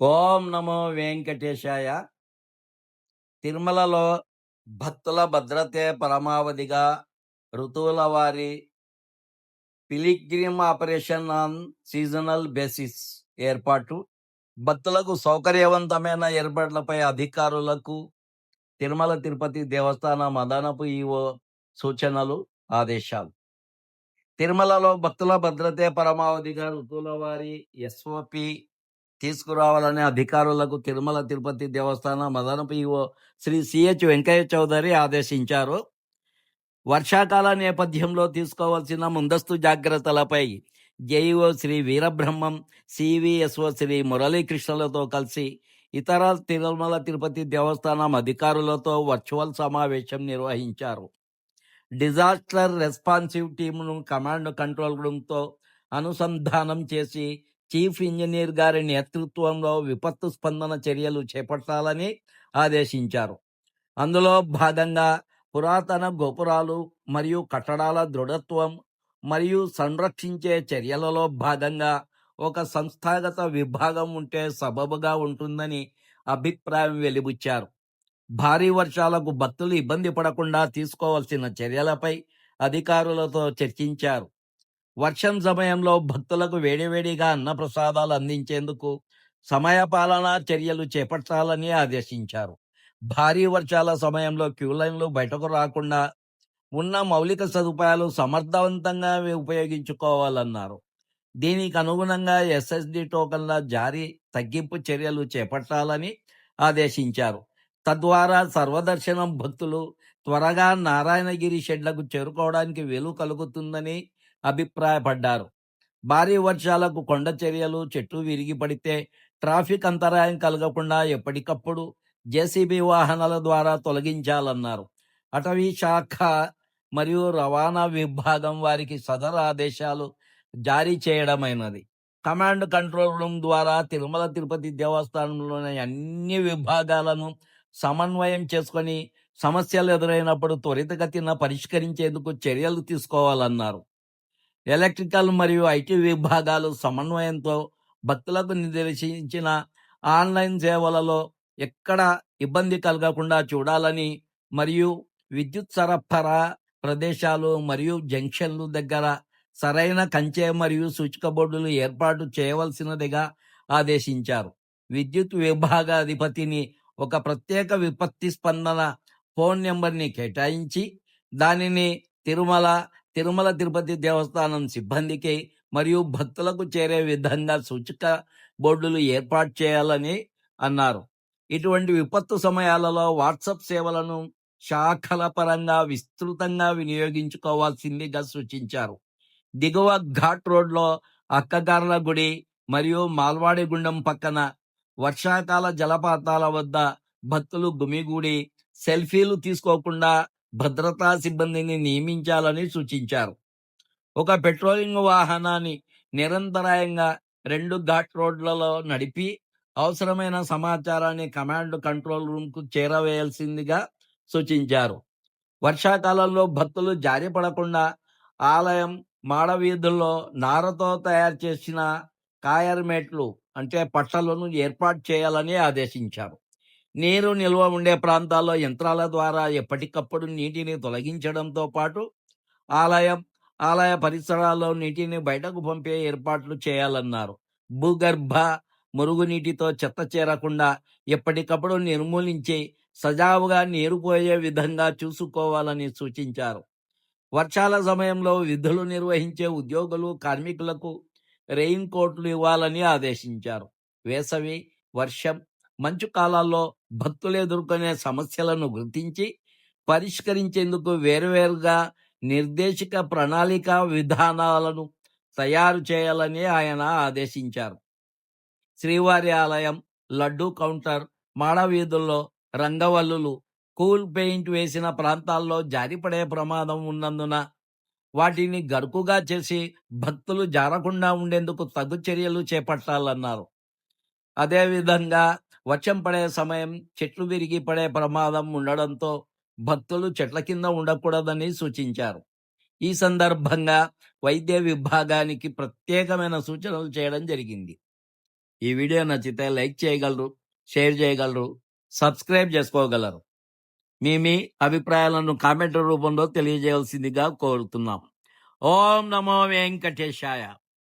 ఓం నమో వెంకటేశాయ. తిరుమలలో భక్తుల భద్రతే పరమావధిగా ఋతువుల వారి pilgrim operation on seasonal basis ఏర్పాటు. భక్తులకు సౌకర్యవంతమైన ఏర్పాట్లపై అధికారులకు తిరుమల తిరుపతి దేవస్థానం అదనపు ఈవో సూచనలు ఆదేశాలు. తిరుమలలో భక్తుల భద్రతే పరమావధిగా ఋతువుల వారి ఎస్ఓపి తీసుకురావాలని అధికారులకు తిరుమల తిరుపతి దేవస్థానం అదనపు ఈవో శ్రీ సిహెచ్ వెంకయ్య చౌదరి ఆదేశించారు. వర్షాకాల నేపథ్యంలో తీసుకోవాల్సిన ముందస్తు జాగ్రత్తలపై జేఈఓ శ్రీ వీరబ్రహ్మం సివిఎస్ఓ శ్రీ మురళీకృష్ణలతో కలిసి ఇతర తిరుమల తిరుపతి దేవస్థానం అధికారులతో వర్చువల్ సమావేశం నిర్వహించారు. డిజాస్టర్ రెస్పాన్సివ్ టీమును కమాండ్ కంట్రోల్ రూమ్తో అనుసంధానం చేసి చీఫ్ ఇంజనీర్ గారి నేతృత్వంలో విపత్తు స్పందన చర్యలు చేపట్టాలని ఆదేశించారు. అందులో భాగంగా పురాతన గోపురాలు మరియు కట్టడాల దృఢత్వం మరియు సంరక్షించే చర్యలలో భాగంగా ఒక సంస్థాగత విభాగం ఉంటే సబబుగా ఉంటుందని అభిప్రాయం వెలిబుచ్చారు. భారీ వర్షాలకు భక్తులు ఇబ్బంది పడకుండా తీసుకోవాల్సిన చర్యలపై అధికారులతో చర్చించారు. వర్షం సమయంలో భక్తులకు వేడివేడిగా అన్నప్రసాదాలు అందించేందుకు సమయపాలనా చర్యలు చేపట్టాలని ఆదేశించారు. భారీ వర్షాల సమయంలో క్యూ లైన్లు బయటకు రాకుండా ఉన్న మౌలిక సదుపాయాలు సమర్థవంతంగా ఉపయోగించుకోవాలన్నారు. దీనికి అనుగుణంగా ఎస్ఎస్డి టోకన్ల జారీ తగ్గింపు చర్యలు చేపట్టాలని ఆదేశించారు. తద్వారా సర్వదర్శనం భక్తులు త్వరగా నారాయణగిరి షెడ్లకు చేరుకోవడానికి వీలు కలుగుతుందని అభిప్రాయపడ్డారు. భారీ వర్షాలకు కొండ చర్యలు చెట్లు విరిగి పడితే ట్రాఫిక్ అంతరాయం కలగకుండా ఎప్పటికప్పుడు జేసీబీ వాహనాల ద్వారా తొలగించాలన్నారు. అటవీ శాఖ మరియు రవాణా విభాగం వారికి సదరు ఆదేశాలు జారీ చేయడమైనది. కమాండ్ కంట్రోల్ రూమ్ ద్వారా తిరుమల తిరుపతి దేవస్థానంలోని అన్ని విభాగాలను సమన్వయం చేసుకొని సమస్యలు ఎదురైనప్పుడు త్వరితగతిన పరిష్కరించేందుకు చర్యలు తీసుకోవాలన్నారు. ఎలక్ట్రికల్ మరియు ఐటీ విభాగాలు సమన్వయంతో భక్తులకు నిర్దేశించిన ఆన్లైన్ సేవలలో ఎక్కడ ఇబ్బంది కలగకుండా చూడాలని మరియు విద్యుత్ సరఫరా ప్రదేశాలు మరియు జంక్షన్లు దగ్గర సరైన కంచె మరియు సూచిక బోర్డులు ఏర్పాటు చేయవలసినదిగా ఆదేశించారు. విద్యుత్ విభాగ అధిపతిని ఒక ప్రత్యేక విపత్తి స్పందన ఫోన్ నెంబర్ని కేటాయించి దానిని తిరుమల తిరుమల తిరుపతి దేవస్థానం సిబ్బందికి మరియు భక్తులకు చేరే విధంగా సూచిక బోర్డులు ఏర్పాటు చేయాలని అన్నారు. ఇటువంటి విపత్తు సమయాలలో వాట్సాప్ సేవలను శాఖల పరంగా విస్తృతంగా వినియోగించుకోవాల్సిందిగా సూచించారు. దిగువ ఘాట్ రోడ్లో అక్కగార్ల గుడి మరియు మాల్వాడి గుండం పక్కన వర్షాకాల జలపాతాల వద్ద భక్తులు గుమిగూడి సెల్ఫీలు తీసుకోకుండా భద్రతా సిబ్బందిని నియమించాలని సూచించారు. ఒక పెట్రోలింగ్ వాహనాన్ని నిరంతరాయంగా రెండు ఘాట్ రోడ్లలో నడిపి అవసరమైన సమాచారాన్ని కమాండ్ కంట్రోల్ రూమ్కు చేరవేయాల్సిందిగా సూచించారు. వర్షాకాలంలో భక్తులు జారిపడకుండా ఆలయం మాడవీధుల్లో నారతో తయారు చేసిన కాయర్మేట్లు అంటే పట్టలను ఏర్పాటు చేయాలని ఆదేశించారు. నీరు నిల్వ ఉండే ప్రాంతాల్లో యంత్రాల ద్వారా ఎప్పటికప్పుడు నీటిని తొలగించడంతో పాటు ఆలయం ఆలయ పరిసరాల్లో నీటిని బయటకు పంపే ఏర్పాట్లు చేయాలన్నారు. భూగర్భ మురుగునీటితో చెత్త చేరకుండా ఎప్పటికప్పుడు నిర్మూలించి సజావుగా నీరు పోయే విధంగా చూసుకోవాలని సూచించారు. వర్షాల సమయంలో విధులు నిర్వహించే ఉద్యోగులు కార్మికులకు రెయిన్ కోట్లు ఇవ్వాలని ఆదేశించారు. వేసవి వర్షం మంచు కాలాల్లో భక్తులు ఎదుర్కొనే సమస్యలను గుర్తించి పరిష్కరించేందుకు వేరువేరుగా నిర్దేశిక ప్రణాళిక విధానాలను తయారు చేయాలని ఆయన ఆదేశించారు. శ్రీవారి ఆలయం లడ్డూ కౌంటర్ మాడవీధుల్లో రంగవల్లులు కూల్ పెయింట్ వేసిన ప్రాంతాల్లో జారిపడే ప్రమాదం ఉన్నందున వాటిని గరుకుగా చేసి భక్తులు జారకుండా ఉండేందుకు తగు చర్యలు చేపట్టాలన్నారు. అదేవిధంగా వర్షం పడే సమయం చెట్లు విరిగి పడే ప్రమాదం ఉండడంతో భక్తులు చెట్ల కింద ఉండకూడదని సూచించారు. ఈ సందర్భంగా వైద్య విభాగానికి ప్రత్యేకమైన సూచనలు చేయడం జరిగింది. ఈ వీడియో నచ్చితే లైక్ చేయగలరు షేర్ చేయగలరు సబ్స్క్రైబ్ చేసుకోగలరు. మీ మీ అభిప్రాయాలను కామెంట్ రూపంలో తెలియజేయాల్సిందిగా కోరుతున్నాం. ఓం నమో వెంకటేశాయ.